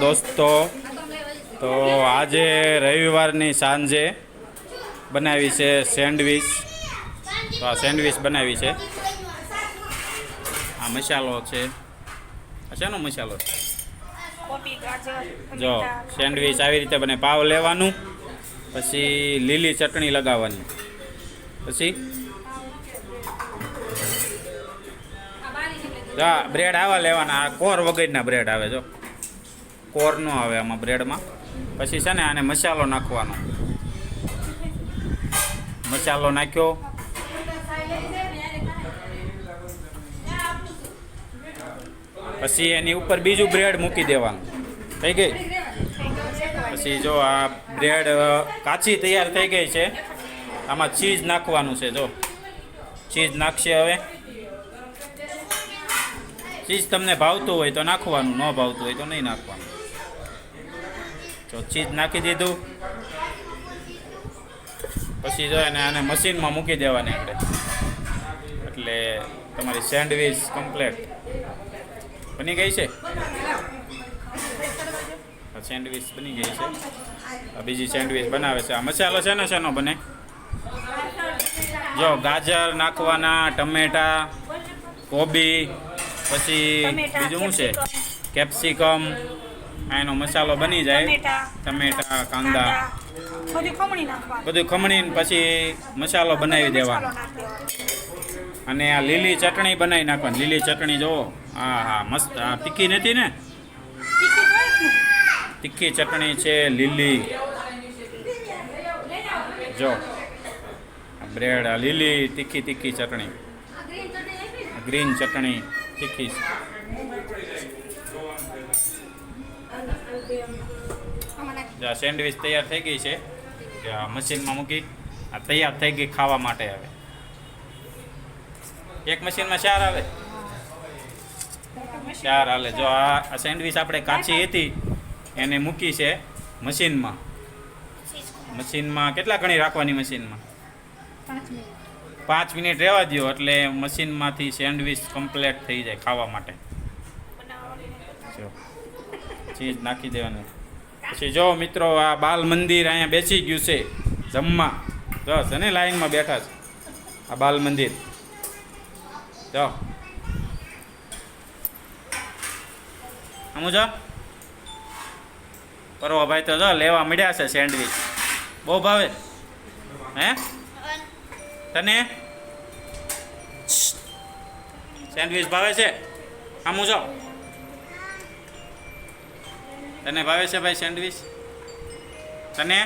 દોસ્તો તો આજે રવિવારની સાંજે બનાવી છે સેન્ડવીચ. તો આ સેન્ડવીચ બનાવી છે. આ મસાલો છે. આ શેનો મસાલો છે? જો સેન્ડવિચ આવી રીતે બને પાવ લેવાનું પછી લીલી ચટણી લગાવવાની. પછી? જો બ્રેડ આવા લેવાના આ કોર વગરના બ્રેડ આવે જો. કોર નો આવે આમાં બ્રેડમાં. પછી છે ને આને મસાલો નાખવાનો. મસાલો નાખ્યો. પછી એની ઉપર બીજું બ્રેડ મૂકી દેવાનું. થઈ ગઈ? પછી જો આ બ્રેડ કાચી તૈયાર થઈ ગઈ છે. આમાં ચીઝ નાખવાનું છે, જો. ચીઝ નાખશે હવે. ચીઝ તમને ભાવતું હોય તો નાખવાનું, ન ભાવતું હોય તો નહીં નાખવાનું. જો ચીજ નાખી દીધું. પછી જો એને આને મશીનમાં મૂકી દેવાની આપણે. એટલે તમારી સેન્ડવીચ કમ્પ્લેટ. બની ગઈ છે? સેન્ડવીચ બની ગઈ છે. આ બીજી સેન્ડવીચ બનાવે છે. આ મસાલો છે ને શેનો બને? જો ગાજર નાખવાના ટમેટા કોબી પછી બીજું શું છે? કેપ્સિકમ. એનો મસાલો બની જાય. ટમેટા, કાંદા. બધું ખમણી પછી મસાલો બનાવી દેવાનો. અને આ લીલી ચટણી બનાવી નાખવાની. લીલી ચટણી જુઓ. હા હા મસ્ત તીખી નથી ને? તીખી ચટણી છે લીલી. જો. બ્રેડ આ લીલી તીખી તીખી ચટણી. ગ્રીન ચટણી. તીખી સેન્ડવીચ તૈયાર થઈ ગઈ છે. મશીનમાં મૂકી આ તૈયાર થઈ ગઈ ખાવા માટે હવે. એક મશીનમાં ચાર આવે. ચાર હાલે. જો આ સેન્ડવિચ આપણે કાચી હતી એને મૂકી છે મશીનમાં. મશીનમાં કેટલા ઘણી રાખવાની મશીનમાં? પાંચ મિનિટ. રહેવા દો એટલે મશીનમાંથી સેન્ડવિચ કમ્પ્લીટ થઈ જાય ખાવા માટે. જો. ચીઝ નાખી દેવાની. પછી જો મિત્રો આ બાલ મંદિર અહીંયા બેસી ગયું છે જમવા. જો છે લાઈનમાં બેઠા છે. આ બાલ મંદિર. જો. સમજો ભાઈ તો જો લેવા મળ્યા છે સેન્ડવીચ. બહુ ભાવે. હે? તને? સેન્ડવીચ ભાવે છે? આમ જો. તને ભાવે છે ભાઈ સેન્ડવીચ? તને?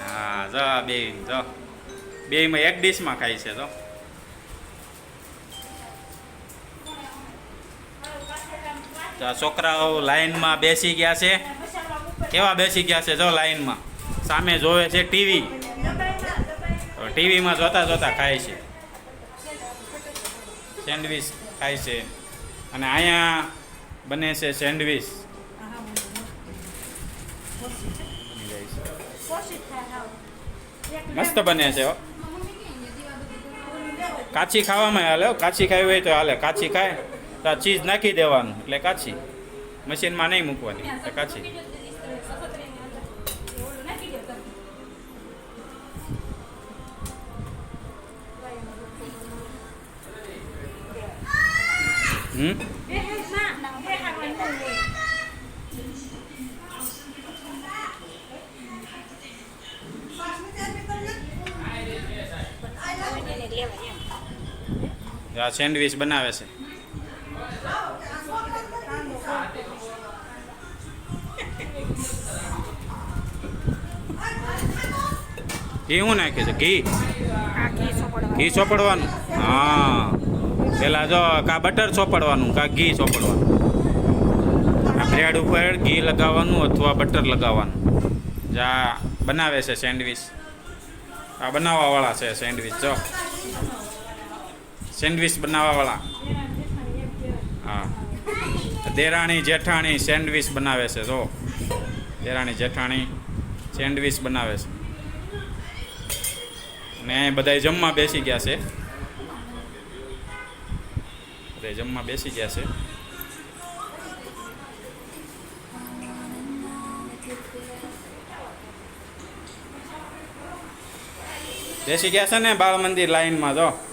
હા, જો બે, જો. બેમાં એક ડીશમાં ખાય છે તો છોકરાઓ લાઈનમાં બેસી ગયા છે. કેવા બેસી ગયા છે, જો, લાઈનમાં. સામે જોવે છે ટીવી. ટીવીમાં જોતા જોતા ખાય છે. સેન્ડવીચ ખાય છે. અને અહીંયા બને છે સેન્ડવીચ. મસ્ત બને છે કાચી ખાવામાં હાલે. કાચી ખાવી હોય તો હાલે. કાચી ખાય. તો ચીઝ નાખી દેવાનું. એટલે કાચી. મશીનમાં નહીં મૂકવાની. એટલે કાચી. હમ? આ સેન્ડવીચ બનાવે છે. ઘી શું નાખે છે? ઘી? ઘી ચોપડવાનું. હા. પેલા જો કા બટર ચોપડવાનું કા ઘી ચોપડવાનું આ બ્રેડ ઉપર ઘી લગાવવાનું અથવા બટર લગાવવાનું. જા બનાવે છે સેન્ડવીચ. આ બનાવવાવાળા છે સેન્ડવીચ જો. સેન્ડવિચ બનાવવાવાળા. હા. દેરાણી જેઠાણી સેન્ડવિચ બનાવે છે, જો. દેરાણી જેઠાણી સેન્ડવિચ બનાવે છે. ને બધા જમવા બેસી ગયા છે. બધા જમવા બેસી ગયા છે. બેસી ગયા છે ને બાળ મંદિર લાઈનમાં, જો.